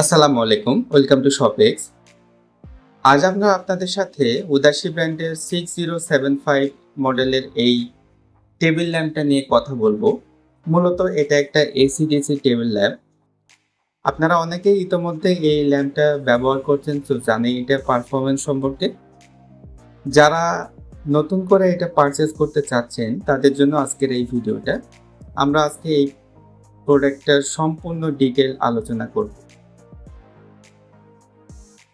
আসসালামু আলাইকুম, welcome to শপেক্স আজ আমরা আপনাদের সাথে উদাসী ব্র্যান্ডের সিক্স জিরো সেভেন ফাইভ মডেলের এই টেবিল ল্যাম্পটা নিয়ে কথা বলব। মূলত এটা একটা এসি এসিডিসি টেবিল ল্যাম্প। আপনারা অনেকেই ইতোমধ্যে এই ল্যাম্পটা ব্যবহার করছেন, তো জানেন এটা পারফরমেন্স সম্পর্কে। যারা নতুন করে এটা পারচেস করতে চাচ্ছেন, তাদের জন্য আজকের এই ভিডিওটা। আমরা আজকে এই প্রোডাক্টটার সম্পূর্ণ ডিটেল আলোচনা করব।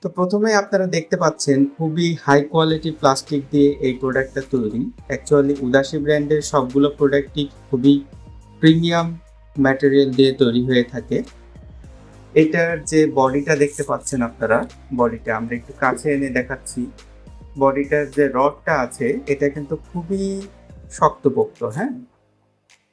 তো প্রথমে আপনারা দেখতে পাচ্ছেন খুবই হাই কোয়ালিটি প্লাস্টিক দিয়ে এই প্রোডাক্টটা তৈরি। অ্যাকচুয়ালি উদাসী ব্র্যান্ডের সবগুলো প্রোডাক্টই খুবই প্রিমিয়াম ম্যাটেরিয়াল দিয়ে তৈরি হয়ে থাকে। এটার যে বডিটা দেখতে পাচ্ছেন আপনারা বডিটা আমরা একটু কাছে এনে দেখাচ্ছি। বডিটার যে রডটা আছে, এটা কিন্তু খুবই শক্তপোক্ত হ্যাঁ?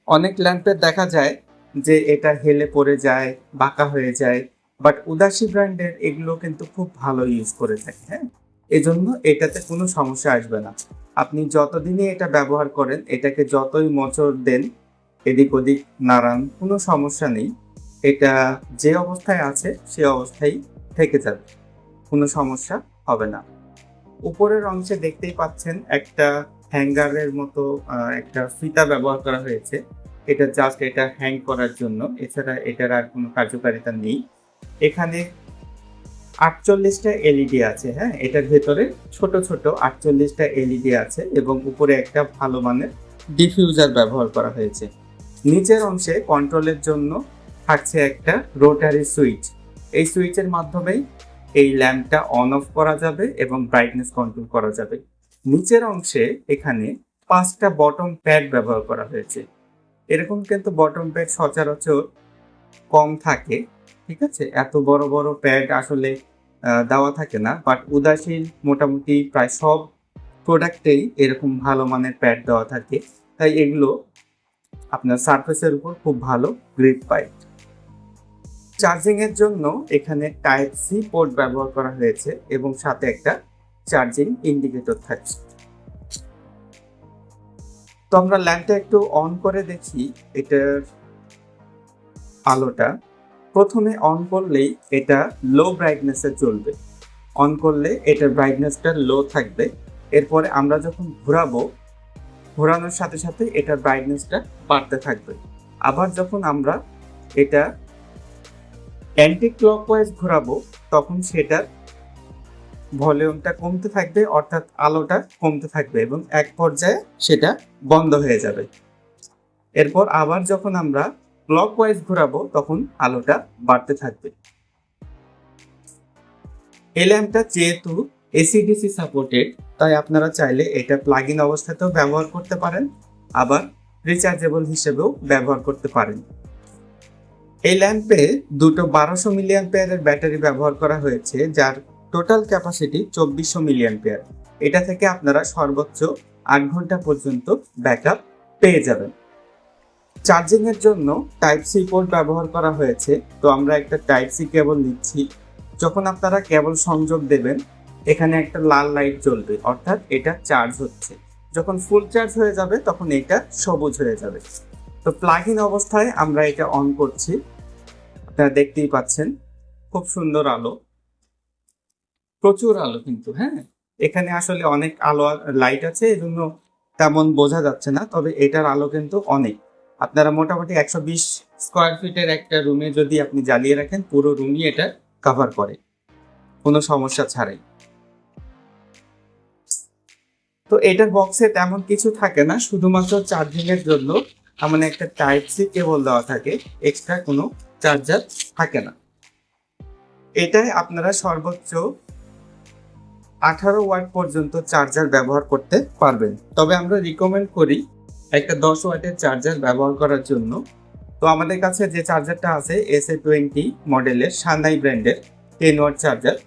অনেক ল্যাম্পের দেখা যায় যে এটা হেলে পড়ে যায়, বাঁকা হয়ে যায়। বাট উদাসী ব্র্যান্ডের এগুলো কিন্তু খুব ভালো ইউজ করে থাকে হ্যাঁ? এজন্য এটাতে কোনো সমস্যা আসবে না। আপনি যতদিনই এটা ব্যবহার করেন, এটাকে যতই মোচড় দেন, এদিক ওদিক নাড়ান, কোনো সমস্যা নেই। এটা যে অবস্থায় আছে, সে অবস্থায় থেকে যাবে, কোনো সমস্যা হবে না। উপরের অংশে দেখতেই পাচ্ছেন একটা হ্যাঙ্গারের মতো একটা ফিতা ব্যবহার করা হয়েছে। এটা জাস্ট এটা হ্যাং করার জন্য। এছাড়া এটার আর কোনো কার্যকারিতা নেই। এখানে আটচল্লিশটা এলইডি আছে হ্যাঁ? এটার ভেতরে ছোট ছোট আটচল্লিশটা এলইডি আছে এবং উপরে একটা ভালো মানের ডিফিউজার ব্যবহার করা হয়েছে। নিচের অংশে কন্ট্রোলের জন্য থাকছে একটা রোটারি সুইচ এই সুইচের মাধ্যমেই এই ল্যাম্পটা অন অফ করা যাবে এবং ব্রাইটনেস কন্ট্রোল করা যাবে। নিচের অংশে এখানে পাঁচটা বটম প্যাড ব্যবহার করা হয়েছে। এরকম কিন্তু বটম প্যাড সচরাচর কম থাকে। ঠিক আছে? এত বড় বড় প্যাড আসলে দেওয়া থাকে না বাট উদাসীন মোটামুটি প্রায় সব প্রোডাক্টেই এরকম ভালো মানের প্যাড দেওয়া থাকে। তাই এগুলো আপনার সারফেসের উপর খুব ভালো গ্রিপ পায়। চার্জিং এর জন্য এখানে টাইপ সি পোর্ট ব্যবহার করা হয়েছে এবং সাথে একটা চার্জিং ইন্ডিকেটর থাকছে। তো আমরা ল্যাম্পটা একটু অন করে দেখি, এটার আলোটা। প্রথমে অন করলেই এটা লো ব্রাইটনেসে চলবে। অন করলে এটার ব্রাইটনেসটা লো থাকবে। এরপরে আমরা যখন ঘোরাবো, ঘোরানোর সাথে সাথে এটার ব্রাইটনেসটা বাড়তে থাকবে। আবার যখন আমরা এটা অ্যান্টি ক্লকওয়াইজ ঘোরাবো, তখন সেটার ভলিউমটা কমতে থাকবে, অর্থাৎ আলোটা কমতে থাকবে এবং এক পর্যায়ে সেটা বন্ধ হয়ে যাবে। এরপর আবার যখন আমরা ক্লকওয়াইজ ঘোরাবো, তখন আলোটা বাড়তে থাকবে। এই ল্যাম্পটা যেহেতু এসিডিসি সাপোর্টেড তাই আপনারা চাইলে এটা প্লাগ ইন অবস্থাতেও ব্যবহার করতে পারেন, আবার রিচার্জেবল হিসেবেও ব্যবহার করতে পারেন। এই ল্যাম্পে দুটো বারোশো মিলিয়ন পেয়ারের ব্যাটারি ব্যবহার করা হয়েছে, যার টোটাল ক্যাপাসিটি চব্বিশশো মিলিয়ান পেয়ার এটা থেকে আপনারা সর্বোচ্চ আট ঘণ্টা পর্যন্ত ব্যাকআপ পেয়ে যাবেন। চার্জিং এর জন্য টাইপ সি পোর্ট ব্যবহার করা হয়েছে। তো আমরা একটা টাইপ সি কেবল নিচ্ছি। যখন আপনারা কেবল সংযোগ দেবেন, এখানে একটা লাল লাইট জ্বলবে, অর্থাৎ এটা চার্জ হচ্ছে। যখন ফুল চার্জ হয়ে যাবে, তখন এটা সবুজ হয়ে যাবে। তো প্লাগ ইন অবস্থায় আমরা এটা অন করছি। আপনারা দেখতেই পাচ্ছেন, খুব সুন্দর আলো। প্রচুর আলো কিন্তু হ্যাঁ? এখানে আসলে অনেক আলো লাইট আছে, এজন্য তেমন বোঝা যাচ্ছে না, তবে এটার আলো কিন্তু অনেক। আপনারা মোটামুটি একশো বিশ স্কোয়ার ফিটের একটা রুমে যদি আপনি জ্বালিয়ে রাখেন, পুরো রুমই এটা কভার করে। কোনো সমস্যা ছাড়াই। তো এটার বক্সে তেমন কিছু থাকে না, শুধুমাত্র চার্জিং এর জন্য এমন একটা টাইপ সি কেবল দেওয়া থাকে এক্সট্রা কোনো চার্জার থাকে না। এটাই আপনারা সর্বোচ্চ আঠারো ওয়াট পর্যন্ত চার্জার ব্যবহার করতে পারবেন। তবে আমরা রিকমেন্ড করি একটা দশ ওয়াটের চার্জার ব্যবহার করার জন্য। তো আমাদের কাছে যে চার্জারটা আছে এস এ টোয়েন্টি মডেলের সান্দাই ব্র্যান্ডের টেন ওয়াট চার্জার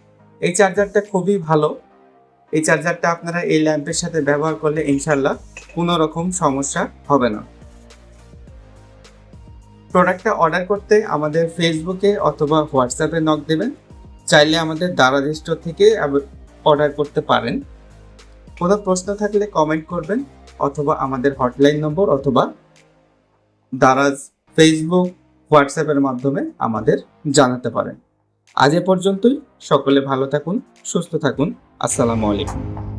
এই চার্জারটা খুবই ভালো। এই চার্জারটা আপনারা এই ল্যাম্পের সাথে ব্যবহার করলে ইনশাল্লাহ কোনো রকম সমস্যা হবে না। প্রোডাক্টটা অর্ডার করতে আমাদের ফেসবুকে অথবা হোয়াটসঅ্যাপে নক দেবেন। চাইলে আমাদের দারাজ স্টোর থেকে অর্ডার করতে পারেন। কোনো প্রশ্ন থাকলে কমেন্ট করবেন। অথবা আমাদের হটলাইন নম্বর অথবা দারাজ ফেসবুক হোয়াটসঅ্যাপের মাধ্যমে আমাদের জানাতে পারেন। আজ এ পর্যন্তই। সকলে ভালো থাকুন, সুস্থ থাকুন। আসসালামু আলাইকুম।